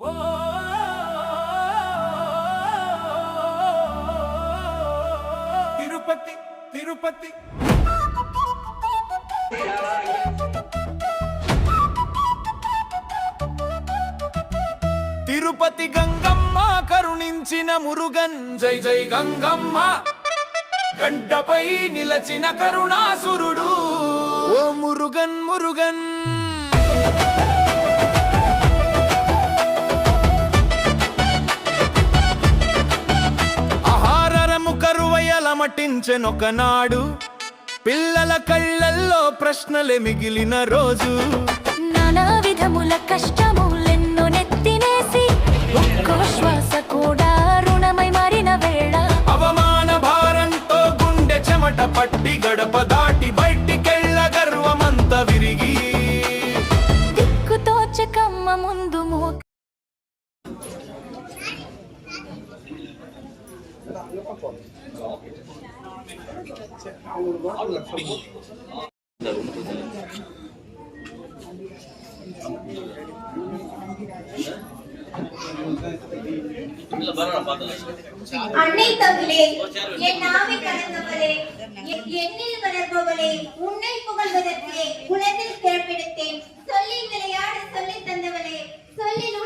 తిరుపతి తిరుపతి. తిరుపతి గంగమ్మ కరుణించిన మురుగన్. జై జై గంగమ్మ. గంటపై నిలచిన కరుణాసురుడు. ఓ మురుగన్ మురుగన్. కరువయలమటించెనొకనాడు పిల్లల కళ్ళల్లో ప్రశ్నలే మిగిలిన రోజు. నానా విధముల కష్టములెన్నో నెత్తినేసి ఒక్కో శ్వాస కూడా రుణమై మారిన వేళ. అవమాన భారంతో గుండె చెమట పట్టి గడప దాటి బయటికెళ్ళ గర్వమంత విరిగి. அன்னை தமிழே என் நாவை கலந்தவரே என் எண்ணில் வளர்பவளே உன்னை புகழ்வதற்கே உலகில் பிறப்பெடுத்தேன் சொல்லி விளையாட சொல்லி தந்தவளே சொல்லில்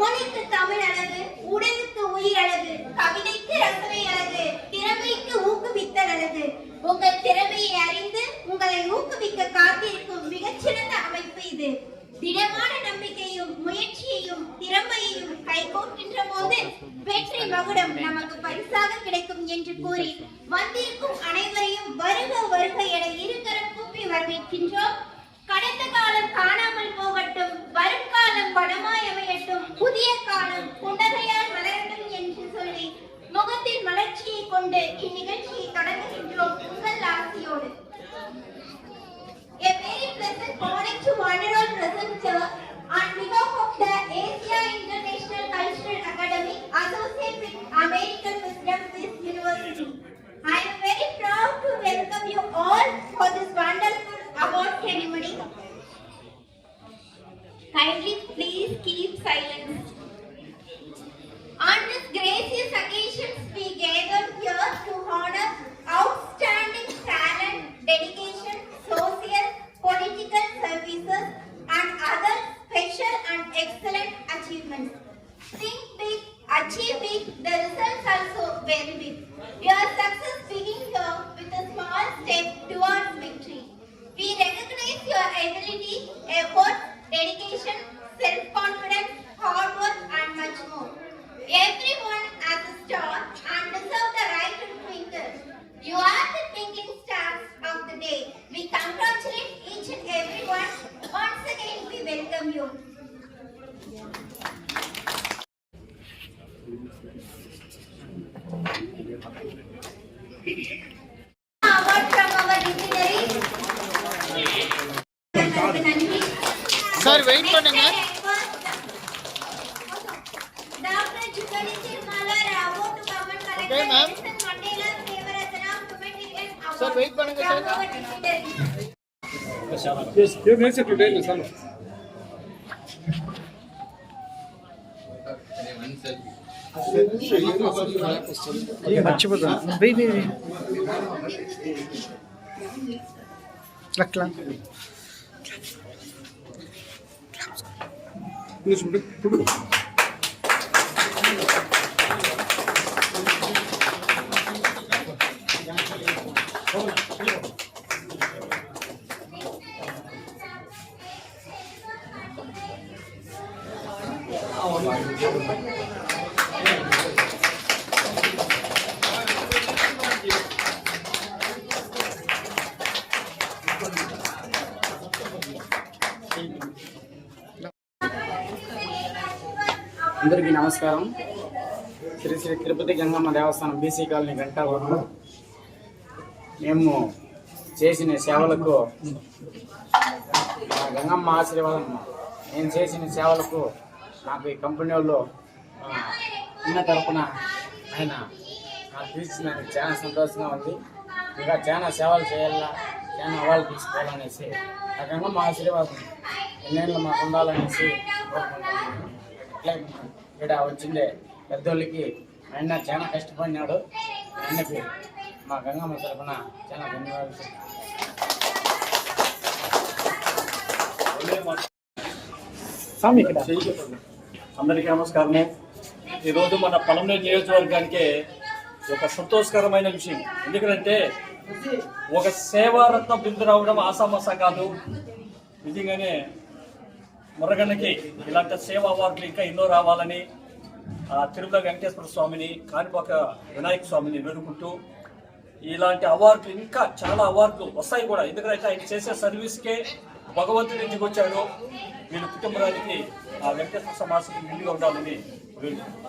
மொழிக்கு தமிழ் அழகு உடலுக்கு உயிர் அழகு கவிதைக்கு ரசனை அழகு திறமைக்கு ஊக்குவித்தல் அழகு உங்கள் திறமையை அறிந்து உங்களை ஊக்குவிக்க காத்திருக்கும் மிகச்சிறந்த அமைப்பு இது. திடமான நம்பிக்கையும் முயற்சியையும் திறமையையும் கைகோர்க்கின்ற போது வெற்றி மகுடம் நமக்கு பரிசாக கிடைக்கும் என்று கூறி வந்திருக்கும் அனைவரையும் வருக வருக என இருகரம் கூப்பி வரவேற்கின்றோம். கடந்த காலம் காணாமல் போகட்டும் வரும் காலம் பணமாய் அமையட்டும் புன்னகையால் மலரட்டும் என்று சொல்லி முகத்தின் மலர்ச்சியை கொண்டு இந்நிகழ்ச்சியை தொடங்குகின்றோம் உங்கள் ஆசையோடு A very pleasant morning to one and all present here on behalf of the Asia International Cultural Academy associated with American Wisdom Swiss University. I am very proud to welcome you all for this wonderful award ceremony. Kindly please keep silence. On this gracious occasion, we gather here to honor outstanding talent, dedication, social, political services, and other special and excellent achievements. Think big, achieve big, the results also very big. Sir wait பண்ணுங்க Dr. Jugani Sirmala Rao to come and collect Okay, the ma'am. Nelson Mandela Sevarathana Humanitarian Award Sir, wait பண்ணுங்க, from 근데 지금 별로 అందరికీ నమస్కారం. శ్రీ శ్రీ తిరుపతి గంగమ్మ దేవస్థానం BC colony గంటావరం మేము చేసిన సేవలకు గంగమ్మ ఆశీర్వాదం నేను చేసిన సేవలకు నాకు ఈ కంపెనీ వాళ్ళు ఉన్న తరపున ఆయన నాకు తీర్చినందుకు చాలా సంతోషంగా ఉంది. ఇంకా చాలా సేవలు చేయాలా చాలా అవాళ్ళు తీసుకోవాలనేసి ఆ గంగమ్మ ఆశీర్వాదం ఎన్నేళ్ళు మాకు ఉండాలనేసి కోరుకుంటున్నాను. అట్లే ఇక్కడ వచ్చిండే పెద్దోళ్ళకి ఆయన చాలా కష్టపడినాడు. ఆయనకి మా గంగమ్మ తరఫున చాలా ధన్యవాదాలు అందరికీ నమస్కారము. ఈరోజు మన పలమనేరు నియోజకవర్గానికి ఒక సంతోషకరమైన విషయం. ఎందుకంటే ఒక సేవారత్న బిందు రావడం ఆసామసా కాదు. నిజంగానే మురగన్నకి ఇలాంటి సేవా అవార్డులు ఇంకా ఎన్నో రావాలని ఆ తిరుమల వెంకటేశ్వర స్వామిని కాణిపాక వినాయక స్వామిని వేడుకుంటూ ఇలాంటి అవార్డులు ఇంకా చాలా అవార్డులు వస్తాయి కూడా. ఎందుకంటే ఆయన చేసే సర్వీస్కే భగవంతుడి నుంచి వచ్చాడు. వీళ్ళ కుటుంబానికి ఆ వెంకటేశ్వర సమాజం నిండుగా ఉండాలని వేడుకుంటున్నాను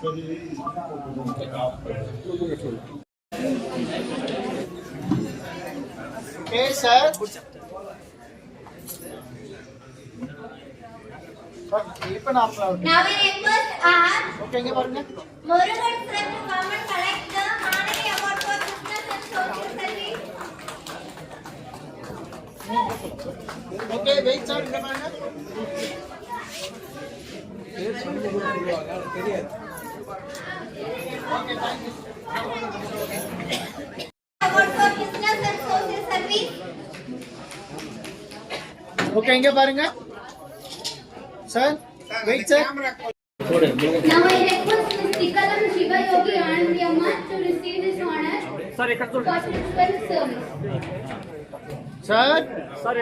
Okay, sir. Now we request our Morugan sir to come and collect the Manali Award for Business and Social Service. Okay, wait, sir. Okay இங்க பாருங்க sir wait sir Now I request Ms. Tikalam Shivayogi and Yamma to receive this honor Sir, for participant service. Sir sir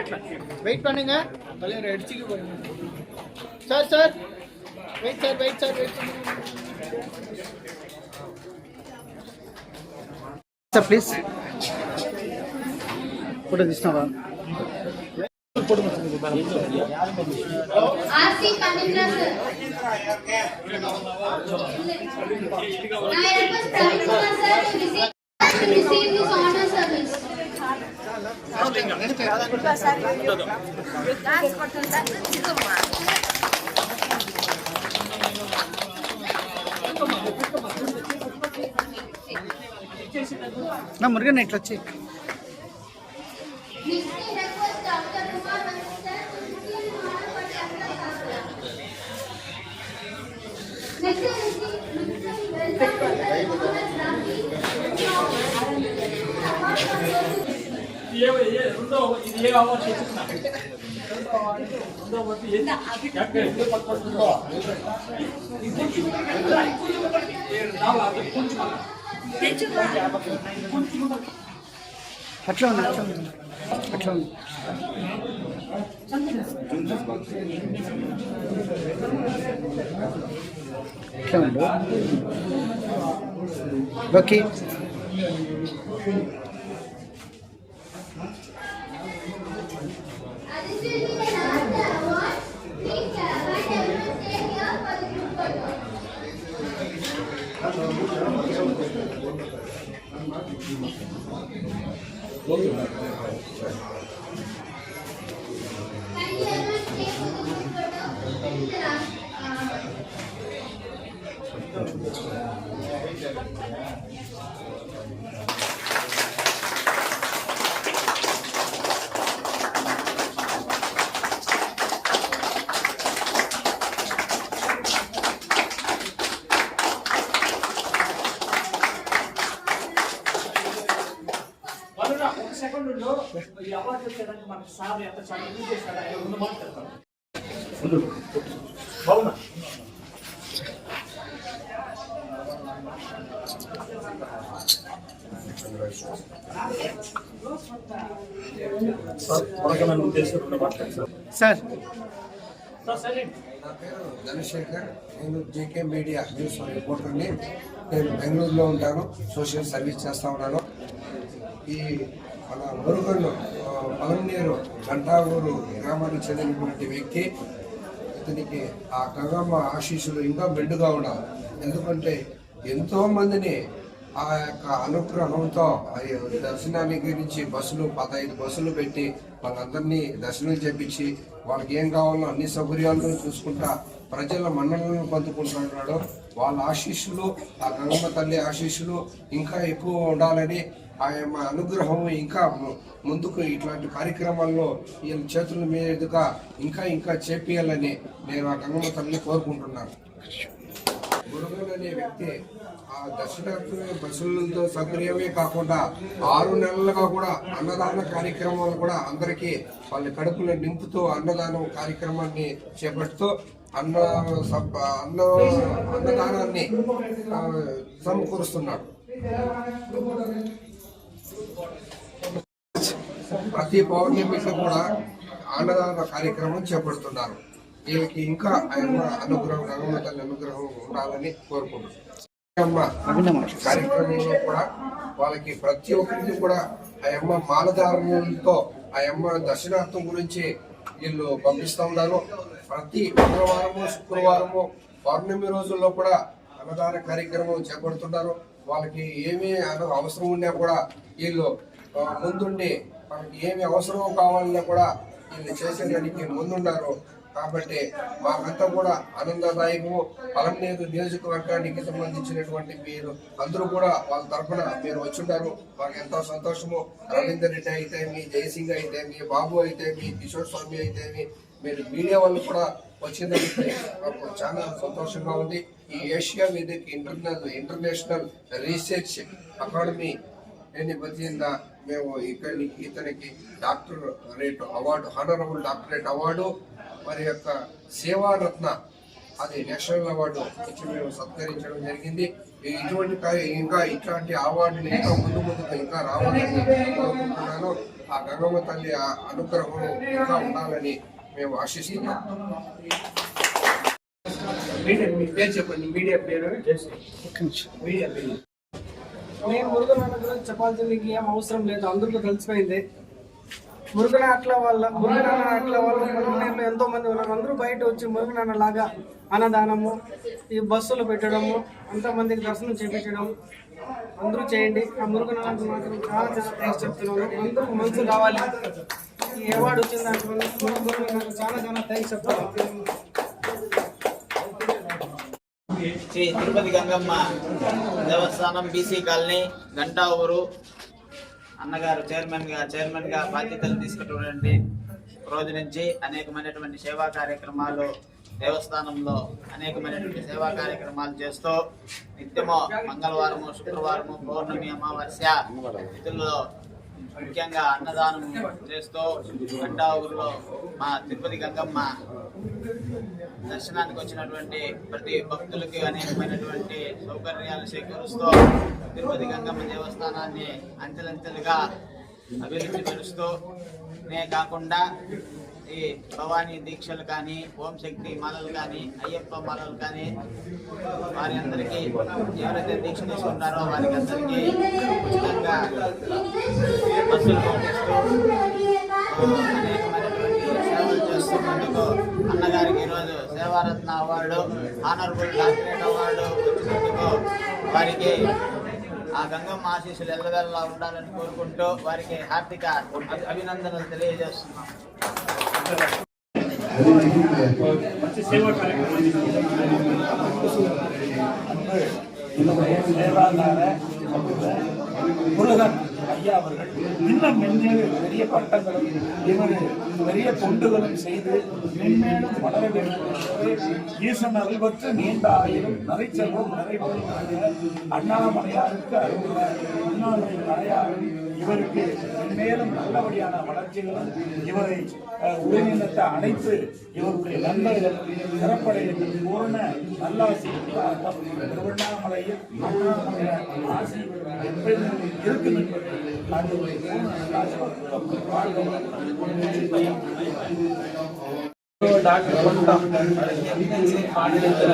wait பண்ணுங்க தலைவர் அடிச்சுக்க போறீங்க sir sir wait sir wait sir wait பண்ணுங்க sir please photo తీసినావా R.C. నా మురుగన్ ఇట్లా వచ్చి Next I request Dr. Kumar Mansi sir to receive this honor for Dr. Sastra. Next I receive welcome Mohammed Rafi. ఇది ఏ ఏ రెండో ఇది ఏ award తెచ్చుకున్నా రెండో award రెండో అవార్డు ఏది ఎక్కడ ఎక్కడ పట్టుకుంటుందో ఇది కొంచెం నాలుగు కొంచెం అట్లా ఉంది అట్లా ఉంది అట్లా ఉంది అట్లా ఉండు ఓకే どういう ఈ అవార్డు వచ్చేదానికి మనకి ఎంత చాలా యూజ్ ఆయన బాగున్నా సార్. సరే నా పేరు ధనశేఖర్ నేను జేకే మీడియా న్యూస్ రిపోర్టర్ని నేను బెంగళూరులో ఉంటాను. సోషల్ సర్వీస్ చేస్తా ఉన్నాను. ఈ మన మురుగన్ను పలమనేరు గంటాగూరు గ్రామానికి చెందినటువంటి వ్యక్తి. ఇతనికి ఆ గంగమ్మ ఆశీస్సులు ఇంకా మెండుగా ఉండాలి. ఎందుకంటే ఎంతోమందిని ఆ యొక్క అనుగ్రహంతో దర్శనానికి దర్శనాన్ని గురించి బస్సులు పదహైదు బస్సులు పెట్టి వాళ్ళందరినీ దర్శనం చేపించి వాళ్ళకి ఏం కావాలో అన్ని సౌకర్యాలను చూసుకుంటా ప్రజల మన్నలను పొందుకుంటున్నాడు. వాళ్ళ ఆశీస్సులు ఆ గంగమ్మ తల్లి ఆశీస్సులు ఇంకా ఎక్కువ ఉండాలని ఆయన అనుగ్రహం ఇంకా ముందుకు ఇట్లాంటి కార్యక్రమాల్లో ఈయన చేతుల మీదుగా ఇంకా ఇంకా చేపియాలని నేను ఆ గంగమ్మ తల్లిని కోరుకుంటున్నాను. గురుగన్ అనే వ్యక్తి ఆ దర్శనార్థుల బస్సులతో సౌకర్యమే కాకుండా ఆరు నెలలుగా కూడా అన్నదాన కార్యక్రమాలు కూడా అందరికీ వాళ్ళ కడుపులో నింపుతూ అన్నదానం కార్యక్రమాన్ని చేపడుతూ అన్న అన్న అన్నదానాన్ని సమకూరుస్తున్నాడు. ప్రతి పౌర్ణమికి కూడా అన్నదాన కార్యక్రమం చేపడుతున్నారు. వీళ్ళకి ఇంకా ఆయన అనుగ్రహం రంగమ్మ తల్లి అనుగ్రహం ఉండాలని కోరుకుంటున్నారు కార్యక్రమంలో కూడా వాళ్ళకి ప్రతి ఒక్కరికి కూడా ఆ అమ్మ మాలధారణలతో ఆ అమ్మ దర్శనార్థం గురించి వీళ్ళు పంపిస్తూ ఉన్నారు. ప్రతి మంగళవారము శుక్రవారము పౌర్ణమి రోజుల్లో కూడా అన్నదాన కార్యక్రమం చేపడుతున్నారు. వాళ్ళకి ఏమీ అవసరం ఉన్నా కూడా వీళ్ళు ముందుండి మనకి ఏమి అవసరం కావాలన్నా కూడా వీళ్ళు చేసేదానికి ముందున్నారు కాబట్టి మాకంతా కూడా ఆనందదాయకము. పలమనేరు నియోజకవర్గానికి సంబంధించినటువంటి మీరు అందరూ కూడా వాళ్ళ తరఫున మీరు వచ్చుంటారు మాకు ఎంతో సంతోషము. రవీందర్ రెడ్డి అయితే మీ జయసింగ్ అయితే మీ బాబు అయితే మీ కిషోర్ స్వామి అయితే మీరు మీడియా వాళ్ళు కూడా వచ్చిందంటే మాకు చాలా సంతోషంగా ఉంది. ఈ ఏషియా వేదిక ఇంటర్నల్ ఇంటర్నేషనల్ రీసెర్చ్ అకాడమీ నేపథ్యంగా మేము ఇక్కడి ఇతనికి doctorate award honourable doctorate award మరి యొక్క సేవారత్న అది నేషనల్ అవార్డు ఇచ్చి మేము సత్కరించడం జరిగింది. ఇటువంటి ఇంకా ఇట్లాంటి అవార్డులు ఇంకా ముందు ముందుకు ఇంకా రావాలని కోరుకుంటున్నాను. ఆ గంగమ్మ తల్లి ఆ అనుగ్రహం ఇంకా ఉండాలని మేము ఆశిస్తున్నాం. మీడియా మీ పేరు చెప్పండి. మీడియా పేరు? మీడియా పేరు? నేను మురుగన్ గురించి చెప్పాల్సింది ఏం అవసరం లేదు అందరికీ తెలిసిపోయింది. మురుగన్ వల్ల మురుగన్ అన్న వల్ల పొలంలో ఎంతో మంది ఉన్నారు. అందరూ బయట వచ్చి మురుగునాన్న లాగా అన్నదానము ఈ బస్సులు పెట్టడము అంతమందికి దర్శనం చేపించడం అందరూ చేయండి. ఆ మురుగన్ మాత్రం చాలా చాలా థ్యాంక్స్ చెప్తున్నాను. అందరూ మనసు కావాలి. ఈ అవార్డు వచ్చిన దాంట్లో మురుగన్ చాలా చాలా థ్యాంక్స్ చెప్తున్నాను. శ్రీ తిరుపతి గంగమ్మ దేవస్థానం బీసీ కాలనీ గంటా ఊరు అన్నగారు చైర్మన్గా చైర్మన్గా బాధ్యతలు తీసుకున్నటువంటి రోజు నుంచి అనేకమైనటువంటి సేవా కార్యక్రమాలు దేవస్థానంలో అనేకమైనటువంటి సేవా కార్యక్రమాలు చేస్తూ నిత్యము మంగళవారము శుక్రవారము పౌర్ణమి అమావాస్య తిథుల్లో ముఖ్యంగా అన్నదానం చేస్తూ గంటా ఊరిలో మా తిరుపతి గంగమ్మ దర్శనానికి వచ్చినటువంటి ప్రతి భక్తులకి అనేకమైనటువంటి సౌకర్యాలు సేకరిస్తూ తిరుపతి గంగమ్మ దేవస్థానాన్ని అంచెలంచెలుగా అభివృద్ధి పరుస్తూనే కాకుండా ఈ భవానీ దీక్షలు కానీ ఓం శక్తి మాలలు కానీ అయ్యప్ప మాలలు కానీ వారి అందరికీ ఎవరైతే దీక్ష తీసుకుంటారో వారికి అందరికీ ఉచితంగా బస్సులు పంపిస్తూ సేవలు చేస్తున్నందుకు అన్నగారికి ఈరోజు Sevaratna award honourable doctorate award వచ్చినందుకు వారికి ఆ గంగమ్మ ఆశీస్సులు ఎల్లవెల్లా ఉండాలని కోరుకుంటూ వారికి హార్దిక అభినందనలు తెలియజేస్తున్నాం. முருகன் ஐயா அவர்கள் இன்னும் மென்மேலும் பெரிய பட்டங்களும் இவர் பெரிய தொண்டுகளும் செய்து மென்மேலும் வளர வேண்டும் ஈசன் அருள்பற்று நீண்ட ஆயிரம் நிறைச்செல்வம் நிறைவேறுகிறது அண்ணாமலையாருக்கு அருள். அண்ணாமலை மலையாரும் இவருக்கு மேலும் நல்லபடியான வளர்ச்சிகளும் இவரை அஹ், உயிரினத்தை அனைத்து இவருடைய நண்பர்கள் சிறப்படைய பூர்ண நல்லாசி திருவண்ணாமலையில் அண்ணாமலையார் ஆசி இருக்கும் என்பதை அது ஒரு பூர்ண டாக்டர் கொண்டோம் மாநிலத்தில்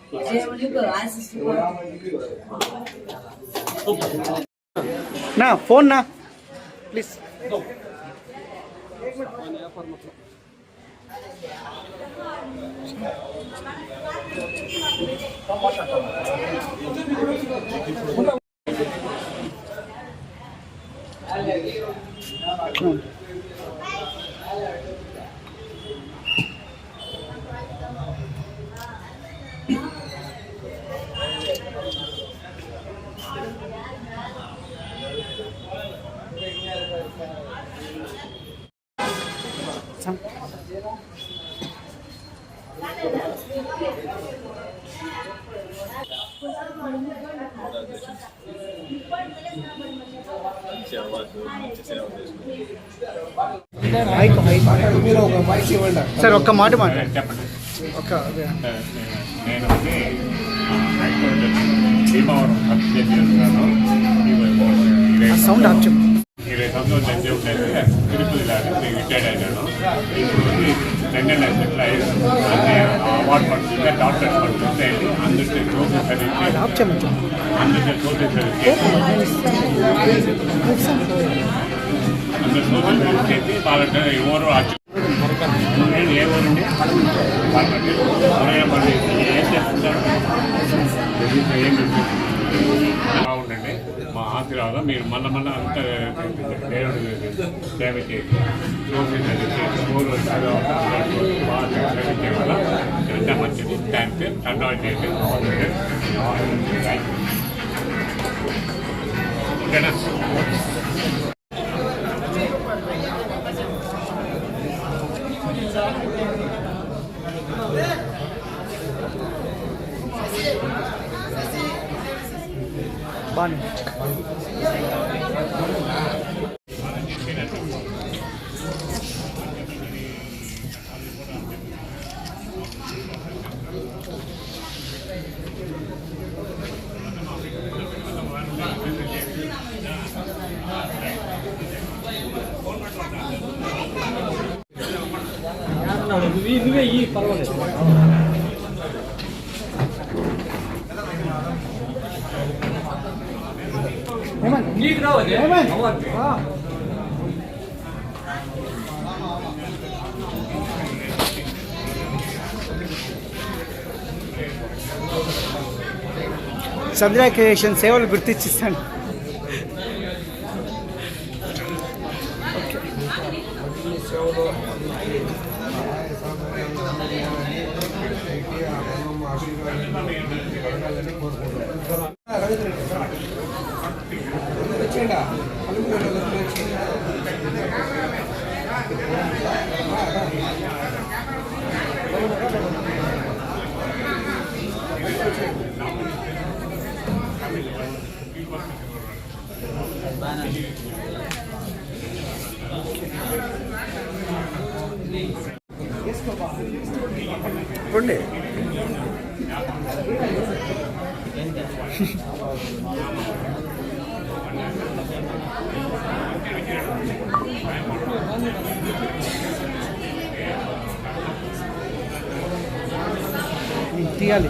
నా ఫోన్ నా ప్లీజ్ మీరు ఒక్క మాట మాట చెప్పండి ఒక్క నేను హైకోర్టు భీమవరం సబ్జెక్ట్ చేస్తున్నాను ఇరవై సౌండ్ ఆఫ్ చెప్పు ఇరవై సంవత్సరాలు జడ్జి ఉండేది తిరుపతి దాకా రిటైర్డ్ అయినాను ఇప్పుడు వచ్చి రెండే లక్షల అన్ని అవార్డు పడుతుంటే డాక్టర్ పడుతుంటే అందరికీ సోషల్ సర్వీస్ ఆఫ్ చేయమని అందరికీ సోషల్ సర్వీస్ అందరు సోషల్ సర్వీస్ చేసి వాళ్ళకి ఎవరు బాగుండండి మా ఆశీర్వాదం మీరు మళ్ళీ మళ్ళీ అంత దేవుడు సేవ చేసి ఊరు చదవాలి వల్ల ఎంత మంచిది థ్యాంక్ యూ చేసి ఓకేనా Bani. चंद्र क्रिएशन सेवल गुर्ति రండి తీయాలి.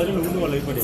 സരി ഉഴുന്നുവെള്ളം ഇപ്പടി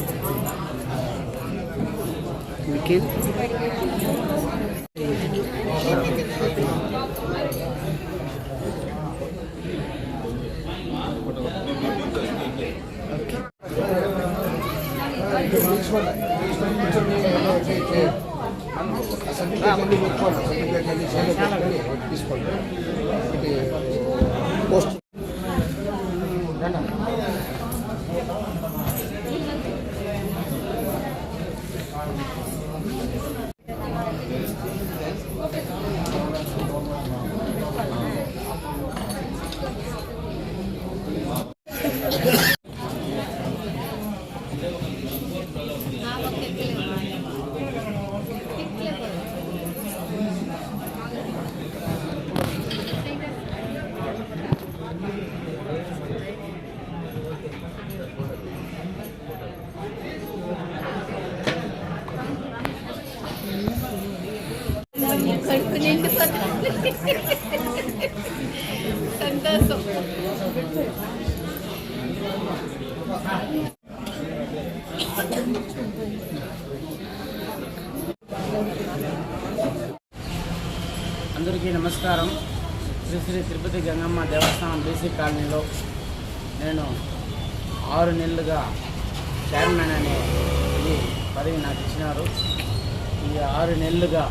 ఈ ఆరు నెలలుగా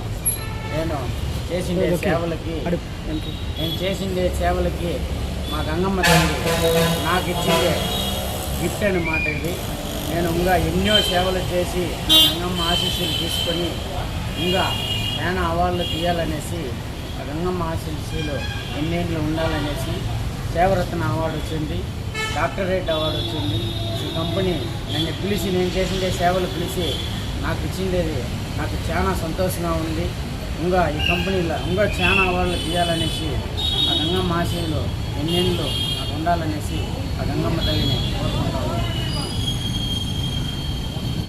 నేను చేసిండే సేవలకి నేను చేసిండే సేవలకి మా గంగమ్మ తల్లి నాకు ఇచ్చిందే గిఫ్ట్ అన్నమాట ఇది. నేను ఇంకా ఎన్నో సేవలు చేసి గంగమ్మ ఆశీస్సులు తీసుకొని ఇంకా చాలా అవార్డులు తీయాలనేసి ఆ గంగమ్మ ఆశీస్సులు ఎన్నేళ్ళు ఉండాలనేసి సేవరత్న అవార్డు వచ్చింది. డాక్టరేట్ అవార్డు వచ్చింది. ఈ కంపెనీ నన్ను పిలిచి నేను చేసిండే సేవలు పిలిచి నాకు ఇచ్చిండేది నాకు చాలా సంతోషంగా ఉంది. ఇంకా ఈ కంపెనీలో ఇంకా చాలా అవార్డులు తీయాలనేసి ఆ గంగమ్మ ఆశీలు ఎన్నెళ్ళు నాకు ఉండాలనేసి ఆ గంగమ్మ తల్లిని కోరుకుంటాను